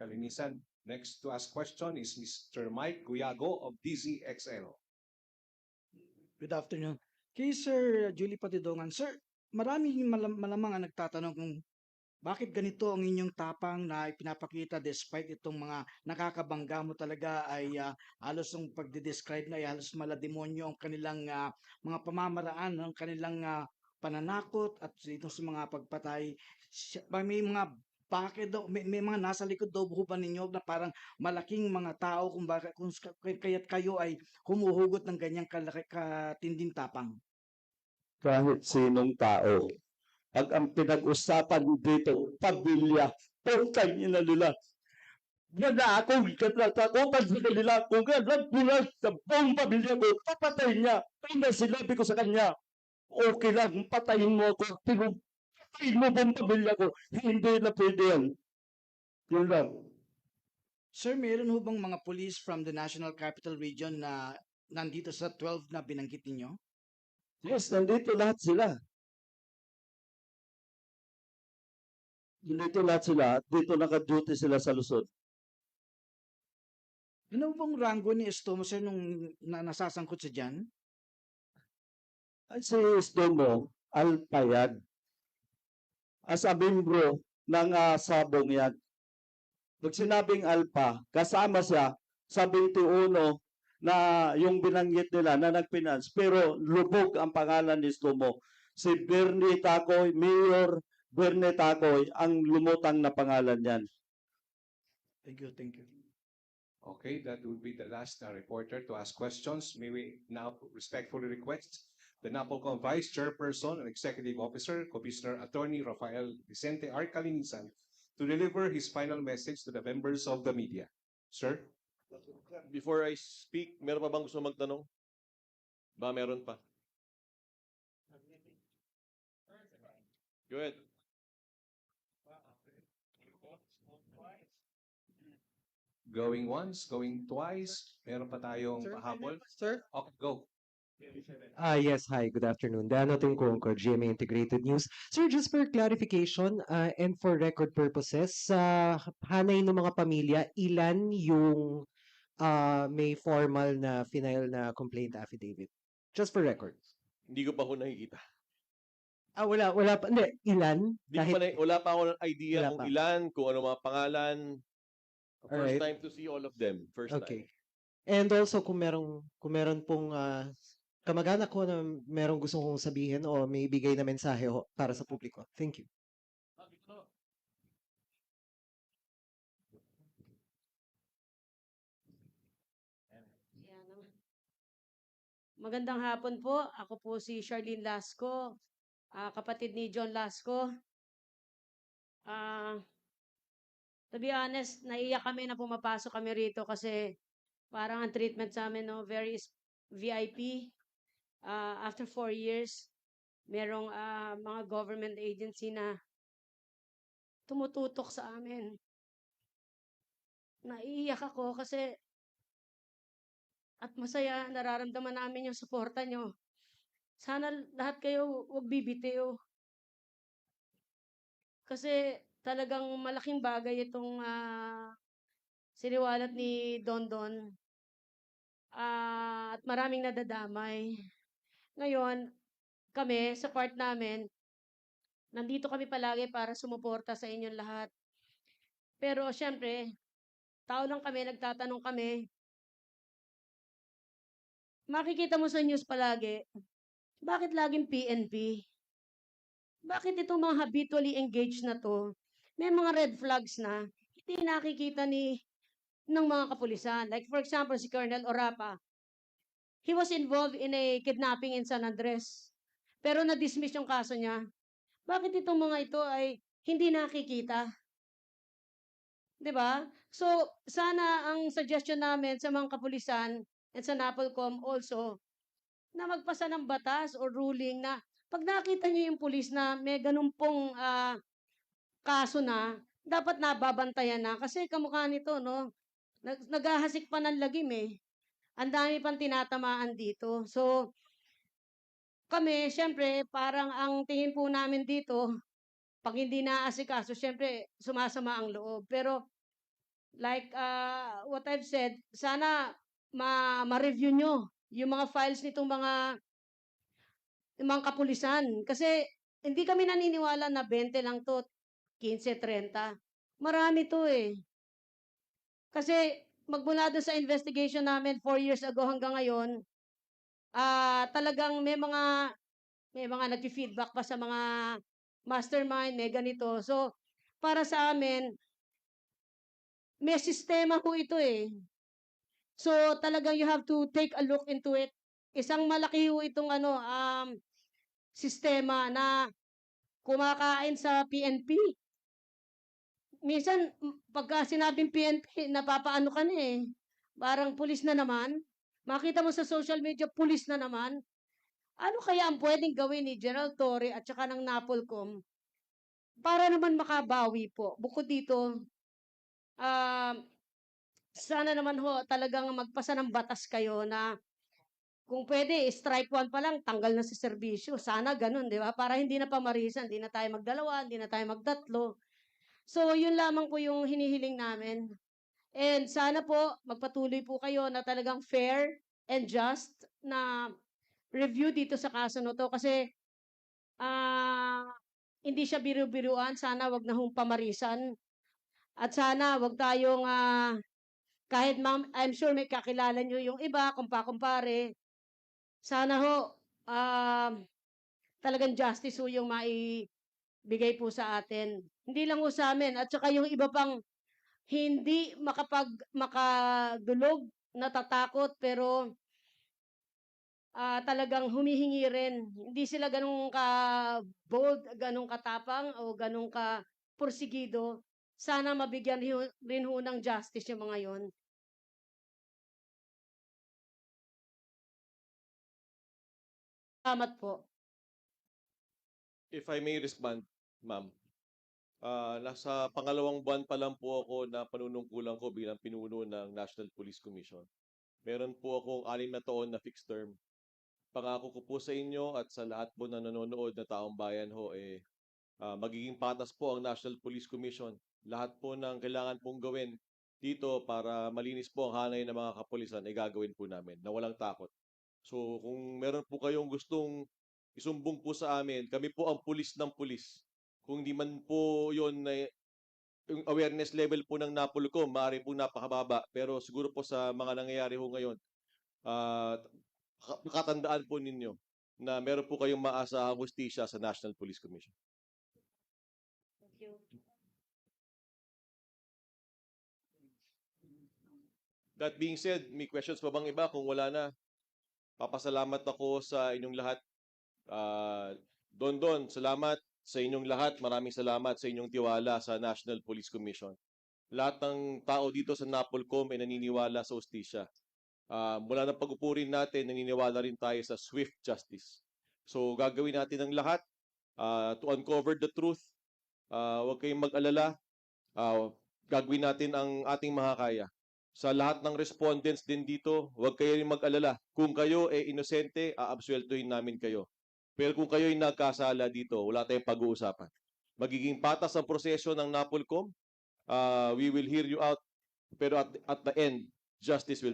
Kalinisan. Next to ask question is Mr. Mike Guyago of DZXL. Good afternoon. Kay Sir Julie Patidongan, Sir, maraming malam- malamang ang nagtatanong kung bakit ganito ang inyong tapang na ipinapakita despite itong mga nakakabangga mo talaga ay ah, halos ang pagde-describe na ay halos malademonyo ang kanilang ah, mga pamamaraan, ang kanilang ah, pananakot at ito sa mga pagpatay. May mga bakit daw, may, may mga nasa likod daw ho ninyo na parang malaking mga tao kung bakit kung kaya't kayo ay humuhugot ng ganyang kalaki, katinding tapang. kahit sinong tao. Pag ang pinag-usapan dito, pamilya, putang ina nila. Yan ako, katatakutan sa kanila, kung ganun bulas sa buong pamilya ko, papatay niya. Kaya sinabi ko sa kanya, okay lang, patayin mo ako, pero patayin mo buong pamilya ko. Hindi na pwede yan. Yun lang. Sir, meron ho bang mga police from the National Capital Region na nandito sa 12 na binanggit ninyo? Yes, nandito lahat sila. Nandito lahat sila, dito naka-duty sila sa Luzon. Ano bang rango ni Estomo, sir, nung na, nasasangkot sa dyan? Ay si Stomo, Alpayag. As a membro ng ah, sabong yan. Pag sinabing Alpa, kasama siya sa 21 na yung binanggit nila na nagfinance, pero lubog ang pangalan ni Stomo. Si Bernie Tacoy, Mayor Bernie Tacoy, ang lumutang na pangalan niyan. Thank you, thank you. Okay, that will be the last uh, reporter to ask questions. May we now respectfully request the NAPOLCOM Vice Chairperson and Executive Officer, Commissioner Attorney Rafael Vicente R. Calinisan, to deliver his final message to the members of the media. Sir? Before I speak, meron pa bang gusto magtanong? Ba, meron pa. Go ahead. Going once, going twice, meron pa tayong pahabol. Sir? Okay, go. Ah, yes. Hi, good afternoon. Dano Tungkongko, GMA Integrated News. Sir, just for clarification uh, and for record purposes, sa hanay ng mga pamilya, ilan yung uh, may formal na final na complaint affidavit? Just for record. Hindi ko pa ho nakikita. Ah, wala, wala pa. Hindi, ilan? Hindi ko pa na, wala pa ako ng idea Wala kung pa. ilan, kung ano mga pangalan. First Alright. time to see all of them. First Okay. time. And also kung merong kung meron pong ah, kamag-anak ko na merong gusto kong sabihin o may bigay na mensahe ho para sa publiko. Thank you. Magandang hapon po. Ako po si Charlene Lasco, ah, kapatid ni John Lasco. Ah, to be honest, naiyak kami na pumapasok kami rito kasi parang ang treatment sa amin, no, very VIP. Ah, after four years, merong ah, mga government agency na tumututok sa amin. Naiiyak ako kasi at masaya nararamdaman namin yung suporta nyo. Sana lahat kayo huwag bibitiw. Kasi talagang malaking bagay itong ah, siniwalat ni Don Don. Ah, at maraming nadadamay. Ngayon, kami, sa part namin, nandito kami palagi para sumuporta sa inyong lahat. Pero syempre, tao lang kami, nagtatanong kami, makikita mo sa news palagi, bakit laging PNP? Bakit itong mga habitually engaged na to, may mga red flags na hindi nakikita ni ng mga kapulisan. Like for example, si Colonel Orapa, he was involved in a kidnapping in San Andres. Pero na-dismiss yung kaso niya. Bakit itong mga ito ay hindi nakikita? 'Di ba? So, sana ang suggestion namin sa mga kapulisan and sa NAPOLCOM also na magpasa ng batas o ruling na pag nakita niyo yung pulis na may ganun pong ah, kaso na, dapat nababantayan na. Kasi kamukha nito, no? Nag naghahasik pa ng lagim eh. Ang dami pang tinatamaan dito. So, kami, syempre, parang ang tingin po namin dito, pag hindi naasikaso, syempre, sumasama ang loob. Pero, like uh, what I've said, sana ma ma-review nyo yung mga files nitong mga yung mga kapulisan. Kasi hindi kami naniniwala na 20 lang to, 15, 30. Marami to eh. Kasi magmula doon sa investigation namin 4 years ago hanggang ngayon, ah talagang may mga may mga nag-feedback pa sa mga mastermind, may ganito. So, para sa amin, may sistema po ito eh. So, talagang you have to take a look into it. Isang malaki ho itong ano, um, sistema na kumakain sa PNP. Minsan, pagka sinabing PNP, napapaano ka na eh. Parang pulis na naman. Makita mo sa social media, pulis na naman. Ano kaya ang pwedeng gawin ni General Torre at saka ng Napolcom para naman makabawi po? Bukod dito, um, sana naman ho talagang magpasa ng batas kayo na kung pwede, strike one pa lang, tanggal na sa serbisyo. Sana ganun, di ba? Para hindi na pamarisan, hindi na tayo magdalawa, hindi na tayo magtatlo. So, yun lamang po yung hinihiling namin. And sana po, magpatuloy po kayo na talagang fair and just na review dito sa kaso na to. Kasi, ah, hindi siya biru-biruan. Sana wag na hong pamarisan. At sana wag tayong, ah, kahit ma'am, I'm sure may kakilala nyo yung iba, kumpa-kumpare. Sana ho, um, talagang justice ho yung maibigay po sa atin. Hindi lang ho sa amin. At saka yung iba pang hindi makapag, makadulog, natatakot, pero ah, talagang humihingi rin. Hindi sila ganun ka bold, ganun katapang, o ganun ka porsigido. Sana mabigyan rin ho ng justice yung mga yon. Salamat po. If I may respond, ma'am. Ah, nasa pangalawang buwan pa lang po ako na panunungkulan ko bilang pinuno ng National Police Commission. Meron po akong anim na taon na fixed term. Pangako ko po sa inyo at sa lahat po na nanonood na taong bayan ho, eh, ah, magiging patas po ang National Police Commission. Lahat po ng kailangan pong gawin dito para malinis po ang hanay ng mga kapulisan ay gagawin po namin na walang takot. So kung meron po kayong gustong isumbong po sa amin, kami po ang pulis ng pulis. Kung di man po yon na yung awareness level po ng Napolcom, maaari po napakababa. Pero siguro po sa mga nangyayari ho ngayon, ka- katandaan po ninyo na meron po kayong maasahang hustisya sa National Police Commission. Thank you. That being said, may questions pa bang iba? Kung wala na, papasalamat ako sa inyong lahat. Ah, Don Don, salamat sa inyong lahat. Maraming salamat sa inyong tiwala sa National Police Commission. Lahat ng tao dito sa Napolcom ay naniniwala sa ustisya. Ah, mula ng pag-upurin natin, naniniwala rin tayo sa swift justice. So gagawin natin ang lahat ah, to uncover the truth. Ah, huwag kayong mag-alala. Ah, gagawin natin ang ating makakaya sa lahat ng respondents din dito, huwag kayo rin mag-alala. Kung kayo ay inosente, aabsueltuhin namin kayo. Pero kung kayo ay nagkasala dito, wala tayong pag-uusapan. Magiging patas ang proseso ng Napolcom. Uh, we will hear you out. Pero at, at the end, justice will